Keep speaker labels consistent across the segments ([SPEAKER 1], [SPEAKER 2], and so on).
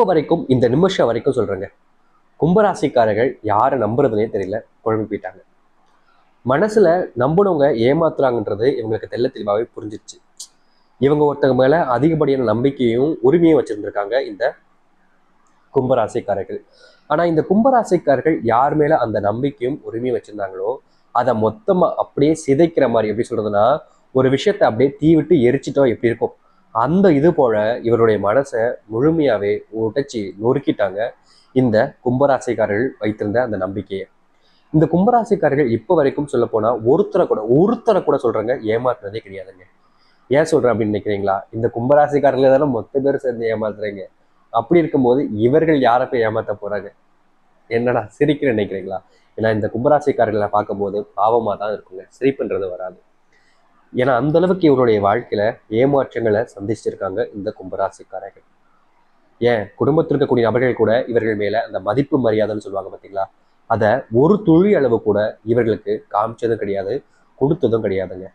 [SPEAKER 1] இப்போ வரைக்கும் இந்த நிமிஷம் வரைக்கும் சொல்கிறேங்க கும்பராசிக்காரர்கள் யாரை நம்புறதுனே தெரியல குழம்பு போயிட்டாங்க. மனசுல நம்பினவங்க ஏமாத்துறாங்கன்றது இவங்களுக்கு தெல்ல தெளிவாகவே புரிஞ்சிருச்சு. இவங்க ஒருத்தங்க மேல அதிகப்படியான நம்பிக்கையும் உரிமையும் வச்சிருந்திருக்காங்க இந்த கும்பராசிக்காரர்கள். ஆனா இந்த கும்பராசிக்காரர்கள் யார் மேல அந்த நம்பிக்கையும் உரிமையும் வச்சிருந்தாங்களோ அதை மொத்தமா அப்படியே சிதைக்கிற மாதிரி எப்படி சொல்றதுன்னா ஒரு விஷயத்தை அப்படியே தீ விட்டு எரிச்சிட்டோம் எப்படி இருக்கும்? அந்த இது போல இவருடைய மனசை முழுமையாவே உடைச்சி நொறுக்கிட்டாங்க இந்த கும்பராசிக்காரர்கள் வைத்திருந்த அந்த நம்பிக்கையை. இந்த கும்பராசிக்காரர்கள் இப்போ வரைக்கும் சொல்ல போனா ஒருத்தரை கூட ஒருத்தரை கூட சொல்றாங்க ஏமாத்துனதே கிடையாதுங்க. ஏன் சொல்றேன் அப்படின்னு நினைக்கிறீங்களா? இந்த கும்பராசிக்காரர்கள் தானே மொத்த பேர் சேர்ந்து ஏமாத்துறீங்க. அப்படி இருக்கும்போது இவர்கள் யாரை போய் ஏமாத்த போறாங்க? என்னடா சிரிக்கிறேன் நினைக்கிறீங்களா? ஏன்னா இந்த கும்பராசிக்காரர்களை பார்க்கும்போது பாவமாக தான் இருக்குங்க. சிரிப்புன்றது வராது. ஏன்னா அந்த அளவுக்கு இவருடைய வாழ்க்கையில ஏமாற்றங்களை சந்திச்சிருக்காங்க இந்த கும்பராசிக்காரர்கள். ஏன்? குடும்பத்தில் இருக்கக்கூடிய நபர்கள் கூட இவர்கள் மேல அந்த மதிப்பு மரியாதைன்னு சொல்லுவாங்க பார்த்தீங்களா அதை ஒரு துளி அளவு கூட இவர்களுக்கு காமிச்சதும் கிடையாது கொடுத்ததும் கிடையாதுங்க.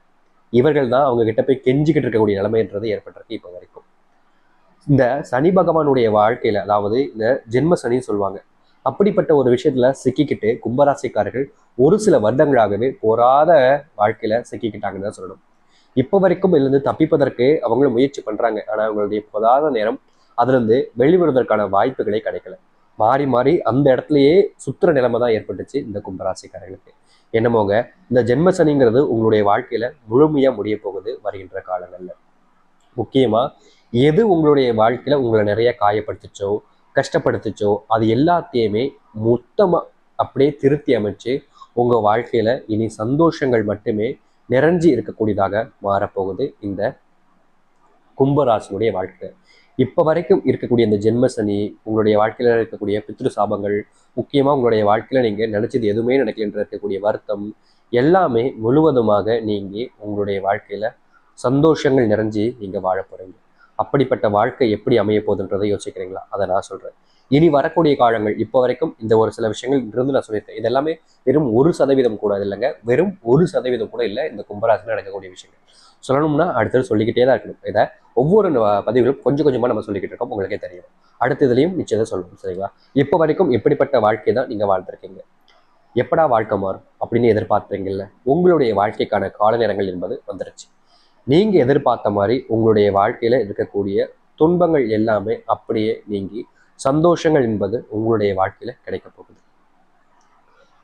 [SPEAKER 1] இவர்கள் தான் அவங்க கிட்ட போய் கெஞ்சிக்கிட்டு இருக்கக்கூடிய நிலைமைன்றது ஏற்பட்டிருக்கு இப்போ வரைக்கும். இந்த சனி பகவானுடைய வாழ்க்கையில அதாவது இந்த ஜென்ம சனின்னு சொல்லுவாங்க அப்படிப்பட்ட ஒரு விஷயத்துல சிக்கிக்கிட்டு கும்பராசிக்காரர்கள் ஒரு சில வருடங்களாகவே போராத வாழ்க்கையில சிக்கிக்கிட்டாங்கன்னு தான் சொல்லணும். இப்போ வரைக்கும் இருந்து தப்பிப்பதற்கு அவங்களும் முயற்சி பண்றாங்க. ஆனால் அவங்களுடைய பொதாத நேரம் அதுலேருந்து வெளிவருவதற்கான வாய்ப்புகளே கிடைக்கல. மாறி மாறி அந்த இடத்துலயே சுற்றுற நிலைமை தான் ஏற்பட்டுச்சு இந்த கும்பராசிக்காரர்களுக்கு. என்னமோங்க இந்த ஜென்மசனிங்கிறது உங்களுடைய வாழ்க்கையில முழுமையா முடிய போகுது வருகின்ற காலங்கள்ல. முக்கியமா எது உங்களுடைய வாழ்க்கையில உங்களை நிறைய காயப்படுத்துச்சோ கஷ்டப்படுத்துச்சோ அது எல்லாத்தையுமே மொத்தமா அப்படியே திருத்தி அமைச்சு உங்க வாழ்க்கையில இனி சந்தோஷங்கள் மட்டுமே நிறைஞ்சி இருக்கக்கூடியதாக மாறப்போகுது இந்த கும்பராசினுடைய வாழ்க்கை. இப்போ வரைக்கும் இருக்கக்கூடிய இந்த ஜென்ம சனி உங்களுடைய வாழ்க்கையில் இருக்கக்கூடிய பித்ரு சாபங்கள் முக்கியமாக உங்களுடைய வாழ்க்கையில் நீங்கள் நினச்சது எதுவுமே நடக்கலன்ற இருக்கக்கூடிய வருத்தம் எல்லாமே முழுவதுமாக நீங்கள் உங்களுடைய வாழ்க்கையில் சந்தோஷங்கள் நிறைஞ்சி நீங்கள் வாழ அப்படிப்பட்ட வாழ்க்கை எப்படி அமைய போகுதுன்றதை யோசிக்கிறீங்களா? அதை நான் சொல்கிறேன் இனி வரக்கூடிய காலங்கள் இப்போ வரைக்கும் இந்த ஒரு சில விஷயங்கள் இருந்து நான் சொல்லியிருக்கேன். இது எல்லாமே வெறும் ஒரு சதவீதம் கூட இல்லைங்க. வெறும் ஒரு சதவீதம் கூட இல்லை இந்த கும்பராசியில் நடக்கக்கூடிய விஷயங்கள். சொல்லணும்னா அடுத்தது சொல்லிக்கிட்டே தான் இருக்கணும். இதை ஒவ்வொரு பதிவுகளும் கொஞ்சம் கொஞ்சமாக நம்ம சொல்லிக்கிட்டு இருக்கோம். உங்களுக்கே தெரியும். அடுத்த இதுலையும் நிச்சயத்தை சொல்லணும் சரிங்களா? இப்போ வரைக்கும் எப்படிப்பட்ட வாழ்க்கை தான் நீங்கள் வாழ்ந்துருக்கீங்க? எப்படா வாழ்க்கை மாறும்? அப்படின்னு எதிர்பார்த்துறீங்கல்ல உங்களுடைய வாழ்க்கைக்கான கால நேரங்கள் என்பது வந்துருச்சு. நீங்கள் எதிர்பார்த்த மாதிரி உங்களுடைய வாழ்க்கையில இருக்கக்கூடிய துன்பங்கள் எல்லாமே அப்படியே நீங்கி சந்தோஷங்கள் என்பது உங்களுடைய வாழ்க்கையில கிடைக்க போகுது.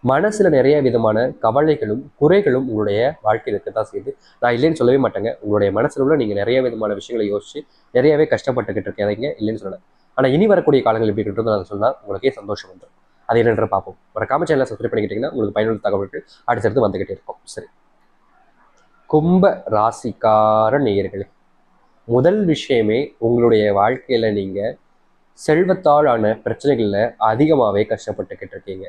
[SPEAKER 1] மனசுல நிறைய விதமான கவலைகளும் குறைகளும் உங்களுடைய வாழ்க்கையில் இருக்கத்தான் செய்யுது. நான் இல்லைன்னு சொல்லவே மாட்டேங்க. உங்களுடைய மனசில் உள்ள நீங்க நிறைய விதமான விஷயங்களை யோசிச்சு நிறையவே கஷ்டப்பட்டுக்கிட்டு இருக்கீங்க இல்லைன்னு சொல்லலை. ஆனால் இனி வரக்கூடிய காலங்கள் எப்படி இருக்கிறது நான் சொன்னால் உங்களுக்கே சந்தோஷம் வந்துடும் அது என்னென்று பார்ப்போம். மறக்காம சேனலை சப்ஸ்கிரைப் பண்ணிக்கிட்டீங்கன்னா உங்களுக்கு பயனுள்ள தகவல்கள் அடுத்தடுத்து வந்துகிட்டே இருக்கும். சரி. கும்ப ராசிக்கார நேயர்களே முதல் விஷயமே உங்களுடைய வாழ்க்கையில் நீங்கள் செல்வத்தாலான பிரச்சனைகளில் அதிகமாகவே கஷ்டப்பட்டுக்கிட்டு இருக்கீங்க.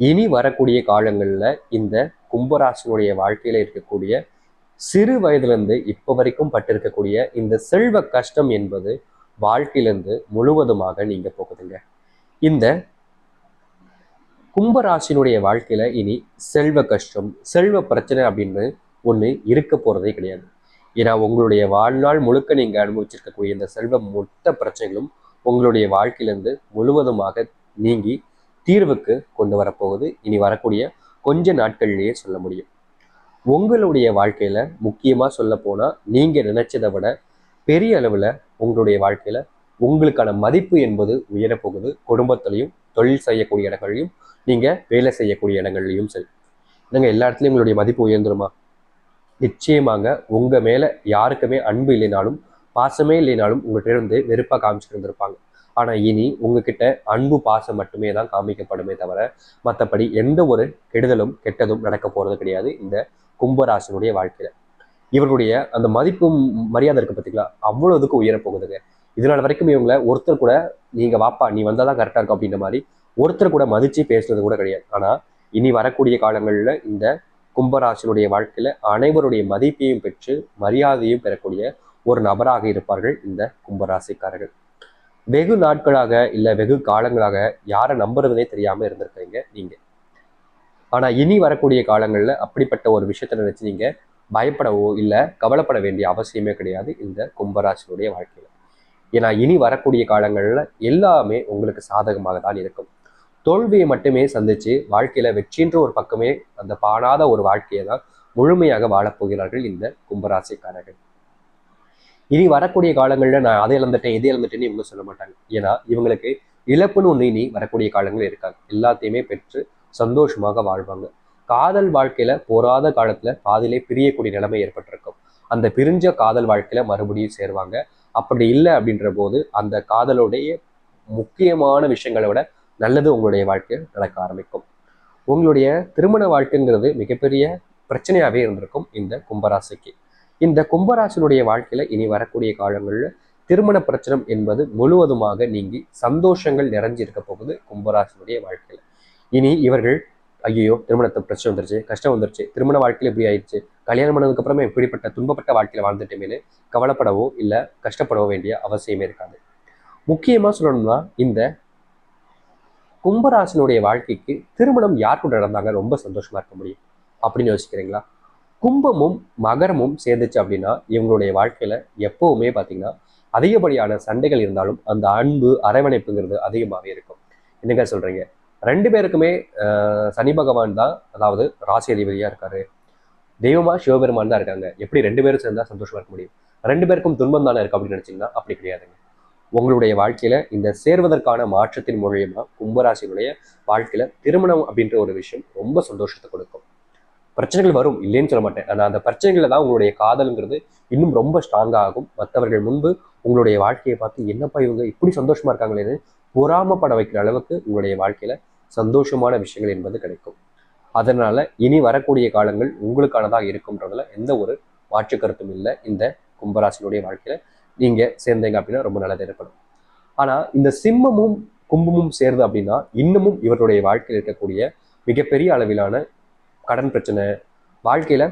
[SPEAKER 1] இனி வரக்கூடிய காலங்களில் இந்த கும்பராசினுடைய வாழ்க்கையில் இருக்கக்கூடிய சிறு வயதுலேருந்து இப்போ வரைக்கும் பட்டிருக்கக்கூடிய இந்த செல்வ கஷ்டம் என்பது வாழ்க்கையிலேருந்து முழுவதுமாக நீங்கள் போகுதுங்க. இந்த கும்பராசினுடைய வாழ்க்கையில் இனி செல்வ கஷ்டம் செல்வ பிரச்சனை அப்படின்னு ஒண்ணு இருக்க போறதே கிடையாது. ஏன்னா உங்களுடைய வாழ்நாள் முழுக்க நீங்கள் அனுபவிச்சிருக்கக்கூடிய இந்த செல்வ மொத்த பிரச்சனைகளும் உங்களுடைய வாழ்க்கையிலிருந்து முழுவதுமாக நீங்கி தீர்வுக்கு கொண்டு வரப்போகுது. இனி வரக்கூடிய கொஞ்ச நாட்கள்லயே சொல்ல முடியும். உங்களுடைய வாழ்க்கையில முக்கியமா சொல்ல போனால் நீங்கள் நினைச்சதை விட பெரிய அளவுல உங்களுடைய வாழ்க்கையில உங்களுக்கான மதிப்பு என்பது உயரப்போகுது. குடும்பத்திலையும் தொழில் செய்யக்கூடிய இடங்கள்லையும் நீங்க வேலை செய்யக்கூடிய இடங்கள்லையும் சரி. நீங்கள் எல்லா இடத்துலையும் உங்களுடைய மதிப்பு உயர்ந்துருமா? நிச்சயமாக உங்க மேல யாருக்குமே அன்பு இல்லைனாலும் பாசமே இல்லைனாலும் உங்கள்கிட்ட இருந்து வெறுப்பா காமிச்சிட்டு இருந்திருப்பாங்க. ஆனா இனி உங்ககிட்ட அன்பு பாசம் மட்டுமே தான் காமிக்கப்படுமே தவிர மற்றபடி எந்த ஒரு கெடுதலும் கெட்டதும் நடக்க போறது கிடையாது இந்த கும்பராசனுடைய வாழ்க்கையில. இவர்களுடைய அந்த மதிப்பும் மரியாதை இருக்கு பார்த்தீங்களா அவ்வளோ இதுக்கு உயர போகுதுங்க. இதனால வரைக்கும் இவங்களை ஒருத்தர் கூட நீங்க வாப்பா நீ வந்தாதான் கரெக்டா இருக்கும் அப்படின்ற மாதிரி ஒருத்தர் கூட மதிச்சு பேசுனது கூட கிடையாது. ஆனா இனி வரக்கூடிய காலங்களில் இந்த கும்பராசினுடைய வாழ்க்கையில அனைவருடைய மதிப்பையும் பெற்று மரியாதையும் பெறக்கூடிய ஒரு நபராக இருப்பார்கள் இந்த கும்பராசிக்காரர்கள். வெகு நாட்களாக இல்ல வெகு காலங்களாக யாரை நம்புறதுனே தெரியாம இருந்திருக்கீங்க நீங்க. ஆனா இனி வரக்கூடிய காலங்கள்ல அப்படிப்பட்ட ஒரு விஷயத்த நினைச்சு நீங்க பயப்படவோ இல்ல கவலைப்பட வேண்டிய அவசியமே கிடையாது இந்த கும்பராசினுடைய வாழ்க்கையில. ஏன்னா இனி வரக்கூடிய காலங்களில் எல்லாமே உங்களுக்கு சாதகமாக தான் இருக்கும். தோல்வியை மட்டுமே சந்திச்சு வாழ்க்கையில வெற்றின்ற ஒரு பக்கமே அந்த பாடாத ஒரு வாழ்க்கையை தான் முழுமையாக வாழப்போகிறார்கள் இந்த கும்பராசிக்காரர்கள். இனி வரக்கூடிய காலங்களில் நான் அதை இழந்துட்டேன் இதை இழந்துட்டேன்னு இவங்க சொல்ல மாட்டாங்க. ஏன்னா இவங்களுக்கு இழப்புன்னு ஒன்று இனி வரக்கூடிய காலங்கள் இருக்காது. எல்லாத்தையுமே பெற்று சந்தோஷமாக வாழ்வாங்க. காதல் வாழ்க்கையில போராத காலத்துல பாதிலே பிரியக்கூடிய நிலைமை ஏற்பட்டிருக்கும். அந்த பிரிஞ்ச காதல் வாழ்க்கையில மறுபடியும் சேருவாங்க. அப்படி இல்லை அப்படின்ற போது அந்த காதலுடைய முக்கியமான விஷயங்களை விட நல்லது உங்களுடைய வாழ்க்கையில் நடக்க ஆரம்பிக்கும். உங்களுடைய திருமண வாழ்க்கைங்கிறது மிகப்பெரிய பிரச்சனையாகவே இருந்திருக்கும் இந்த கும்பராசிக்கு. இந்த கும்பராசினுடைய வாழ்க்கையில இனி வரக்கூடிய காலங்களில் திருமண பிரச்சனை என்பது முழுவதுமாக நீங்கி சந்தோஷங்கள் நிறைஞ்சு இருக்க போகுது கும்பராசினுடைய வாழ்க்கையில். இனி இவர்கள் ஐயோ திருமணத்தை பிரச்சனை வந்துருச்சு கஷ்டம் வந்துருச்சு திருமண வாழ்க்கையில் இப்படி ஆயிடுச்சு கல்யாணம் பண்ணதுக்கு அப்புறமே இப்படிப்பட்ட துன்பப்பட்ட வாழ்க்கையில் வாழ்ந்துட்டேமேனு கவலைப்படவோ இல்லை கஷ்டப்படவோ வேண்டிய அவசியமே இருக்காது. முக்கியமாக சொல்லணும்னா இந்த கும்பராசினுடைய வாழ்க்கைக்கு திருமணம் யார் கூட நடந்தாங்க? ரொம்ப சந்தோஷமா இருக்க முடியும். அப்படின்னு யோசிக்கிறீங்களா? கும்பமும் மகரமும் சேர்ந்துச்சு அப்படின்னா இவங்களுடைய வாழ்க்கையில எப்பவுமே பார்த்தீங்கன்னா அதிகப்படியான சண்டைகள் இருந்தாலும் அந்த அன்பு அரவணைப்புங்கிறது அதிகமாகவே இருக்கும். என்னங்க சொல்றீங்க? ரெண்டு பேருக்குமே சனி பகவான் தான் அதாவது ராசி அதிபதியா இருக்காரு. தெய்வமா சிவபெருமான் தான் இருக்காங்க. எப்படி ரெண்டு பேரும் சேர்ந்தா சந்தோஷமா இருக்க முடியும்? ரெண்டு பேருக்கும் துன்பம் தானே இருக்கு அப்படின்னு நினைச்சீங்கன்னா அப்படி கிடையாதுங்க. உங்களுடைய வாழ்க்கையில இந்த சேர்வதற்கான மாற்றத்தின் மூலியமா கும்பராசினுடைய வாழ்க்கையில திருமணம் அப்படின்ற ஒரு விஷயம் ரொம்ப சந்தோஷத்தை கொடுக்கும். பிரச்சனைகள் வரும் இல்லைன்னு சொல்ல மாட்டேன். ஆனால் அந்த பிரச்சனைகளை தான் உங்களுடைய காதலுங்கிறது இன்னும் ரொம்ப ஸ்ட்ராங்காக ஆகும். மற்றவர்கள் முன்பு உங்களுடைய வாழ்க்கையை பார்த்து என்னப்பா இவங்க இப்படி சந்தோஷமா இருக்காங்களேன்னு பொறாமப்பட வைக்கிற அளவுக்கு உங்களுடைய வாழ்க்கையில சந்தோஷமான விஷயங்கள் என்பது கிடைக்கும். அதனால இனி வரக்கூடிய காலங்கள் உங்களுக்கானதாக இருக்கும்ன்றதுல எந்த ஒரு மாற்று கருத்தும் இல்லை. இந்த கும்பராசினுடைய வாழ்க்கையில நீங்க சேர்ந்தீங்க அப்படின்னா ரொம்ப நல்லது ஏற்படும் ஆனா இந்த சிம்மமும் கும்பமும் சேர்ந்து அப்படின்னா இன்னமும் இவருடைய வாழ்க்கையில் இருக்கக்கூடிய மிகப்பெரிய அளவிலான கடன் பிரச்சனை வாழ்க்கையில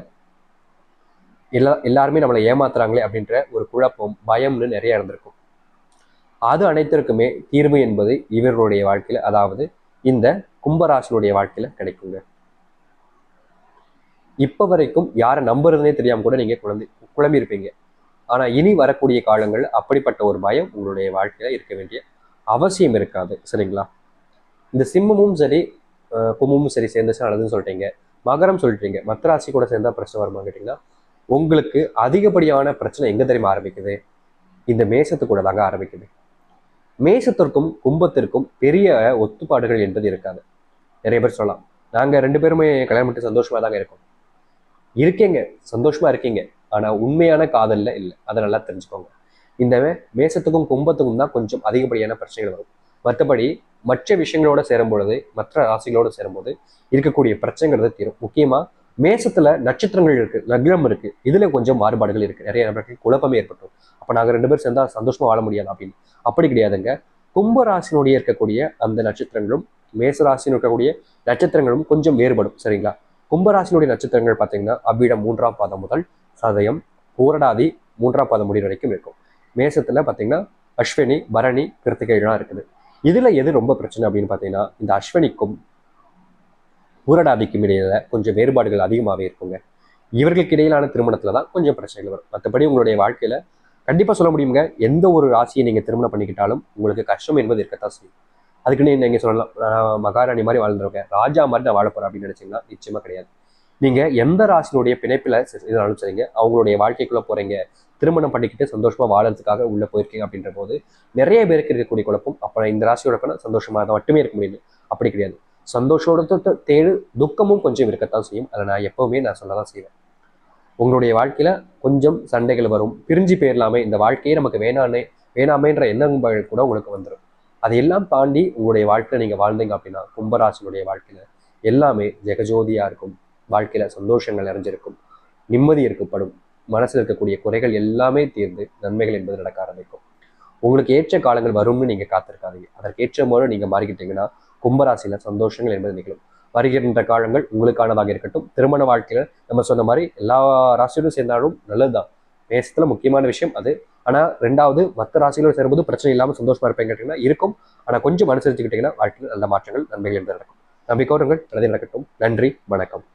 [SPEAKER 1] எல்லா எல்லாருமே நம்மளை ஏமாத்துறாங்களே அப்படின்ற ஒரு குழப்பம் பயம்னு நிறைய இருந்திருக்கும் அது அனைத்திற்குமே தீர்வு என்பது இவர்களுடைய வாழ்க்கையில் அதாவது இந்த கும்பராசினுடைய வாழ்க்கையில கிடைக்குங்க. இப்போ வரைக்கும் யாரை நம்புறதுனே தெரியாமல் கூட நீங்க குழந்தை குழம்பி இருப்பீங்க ஆனால் இனி வரக்கூடிய காலங்கள் அப்படிப்பட்ட ஒரு பயம் உங்களுடைய வாழ்க்கையில் இருக்க வேண்டிய அவசியம் இருக்காது. சரிங்களா? இந்த சிம்மமும் சரி கும்பமும் சரி சேர்ந்துச்சு நல்லதுன்னு சொல்லிட்டீங்க. மகரம் சொல்லிட்டீங்க. மற்ற ராசி கூட சேர்ந்தா பிரச்சனை வருமா கேட்டிங்கன்னா உங்களுக்கு அதிகப்படியான பிரச்சனை எங்கே தெரியுமா ஆரம்பிக்குது? இந்த மேசத்து கூட தாங்க ஆரம்பிக்குது. மேசத்திற்கும் கும்பத்திற்கும் பெரிய ஒத்துப்பாடுகள் என்பது இருக்காது. நிறைய பேர் சொல்லலாம். நாங்கள் ரெண்டு பேருமே கல்யாணம் பண்ணிட்டு சந்தோஷமாக தாங்க இருக்கோம். இருக்கீங்க. சந்தோஷமாக இருக்கீங்க. ஆனா உண்மையான காதல்ல இல்லை. அதை நல்லா தெரிஞ்சுக்கோங்க. இந்த மேசத்துக்கும் கும்பத்துக்கும் தான் கொஞ்சம் அதிகப்படியான பிரச்சனைகள் வரும். மற்றபடி மற்ற விஷயங்களோட சேரும் பொழுது மற்ற ராசிகளோட சேரும்போது இருக்கக்கூடிய பிரச்சனைங்கிறது தீரும். முக்கியமா மேசத்துல நட்சத்திரங்கள் இருக்கு லக்னம் இருக்கு. இதுல கொஞ்சம் மாறுபாடுகள் இருக்கு. நிறைய நபர்களுக்கு குழப்பமே ஏற்பட்டும் அப்ப நாங்க ரெண்டு பேரும் சேர்ந்தா சந்தோஷமா வாழ முடியாது அப்படின்னு. அப்படி கிடையாதுங்க. கும்ப ராசினுடைய இருக்கக்கூடிய அந்த நட்சத்திரங்களும் மேச ராசின்னு இருக்கக்கூடிய நட்சத்திரங்களும் கொஞ்சம் வேறுபடும். சரிங்களா? கும்பராசினுடைய நட்சத்திரங்கள் பார்த்தீங்கன்னா அவ்விடம் மூன்றாம் பாதம் முதல் சதயம் பூரடாதி மூன்றாம் பாதம் முடிவு வரைக்கும் இருக்கும். மேசத்துல பார்த்தீங்கன்னா அஸ்வினி பரணி கிருத்திகைலாம் இருக்குது. இதுல எது ரொம்ப பிரச்சனை அப்படின்னு பார்த்தீங்கன்னா இந்த அஸ்வினிக்கும் பூரடாதிக்கும் இடையில கொஞ்சம் வேறுபாடுகள் அதிகமாகவே இருக்குங்க. இவர்களுக்கு இடையிலான திருமணத்துல தான் கொஞ்சம் பிரச்சனைகள் வரும். மற்றபடி உங்களுடைய வாழ்க்கையில கண்டிப்பா சொல்ல முடியுங்க. எந்த ஒரு ராசியை நீங்க திருமணம் பண்ணிக்கிட்டாலும் உங்களுக்கு கஷ்டம் என்பது இருக்கத்தான் செய்யும். அதுக்குன்னு நீங்க சொல்லலாம் மகாராணி மாதிரி வாழ்ந்துருக்கேன் ராஜா மாதிரி நான் வாழ அப்படின்னு நினைச்சீங்கன்னா நிச்சயமா கிடையாது. நீங்கள் எந்த ராசினுடைய பிணைப்பில் இதனாலும் சரிங்க. அவங்களுடைய வாழ்க்கைக்குள்ளே போகிறீங்க திருமணம் பண்ணிக்கிட்டு சந்தோஷமாக வாழறதுக்காக உள்ளே போயிருக்கீங்க அப்படின்ற போது நிறைய பேருக்கு இருக்கக்கூடிய குழப்பம் அப்போ இந்த ராசியோட போனா சந்தோஷமாக தான் மட்டுமே இருக்க முடியும் அப்படி கிடையாது. சந்தோஷோட தேடு துக்கமும் கொஞ்சம் இருக்கத்தான் செய்யும். அதை நான் எப்போவுமே நான் சொல்ல தான் செய்வேன். உங்களுடைய வாழ்க்கையில் கொஞ்சம் சண்டைகள் வரும். பிரிஞ்சு போயிடலாமே இந்த வாழ்க்கையே நமக்கு வேணானே வேணாமேன்ற எண்ணங்கள் கூட உங்களுக்கு வந்துடும் அதையெல்லாம் தாண்டி உங்களுடைய வாழ்க்கையில் நீங்கள் வாழ்ந்தீங்க அப்படின்னா கும்பராசினுடைய வாழ்க்கையில் எல்லாமே ஜெகஜோதியாக இருக்கும். வாழ்க்கையில் சந்தோஷங்கள் நிறைஞ்சிருக்கும். நிம்மதி இருக்கப்படும் மனசில் இருக்கக்கூடிய குறைகள் எல்லாமே தீர்ந்து நன்மைகள் என்பது நடக்க ஆரம்பிக்கும். உங்களுக்கு ஏற்ற காலங்கள் வரும்னு நீங்கள் காத்திருக்காதீங்க. அதற்கேற்ற மூலம் நீங்கள் மாறிக்கிட்டீங்கன்னா கும்பராசியில் சந்தோஷங்கள் என்பது நிகழும். வருகின்ற காலங்கள் உங்களுக்கானதாக இருக்கட்டும். திருமண வாழ்க்கையில் நம்ம சொன்ன மாதிரி எல்லா ராசியோடும் சேர்ந்தாலும் நல்லதுதான். மேசத்துல முக்கியமான விஷயம் அது. ஆனால் ரெண்டாவது மற்ற ராசிகளோடு சேரும்போது பிரச்சனை இல்லாமல் சந்தோஷமாக இருப்பேன் கேட்டிங்கன்னா இருக்கும். ஆனால் கொஞ்சம் அனுசரிச்சுக்கிட்டீங்கன்னா வாழ்க்கையில் நல்ல மாற்றங்கள் நன்மைகள் என்பது நடக்கும். நம்பிக்கோருங்கள் நல்லது நடக்கட்டும். நன்றி. வணக்கம்.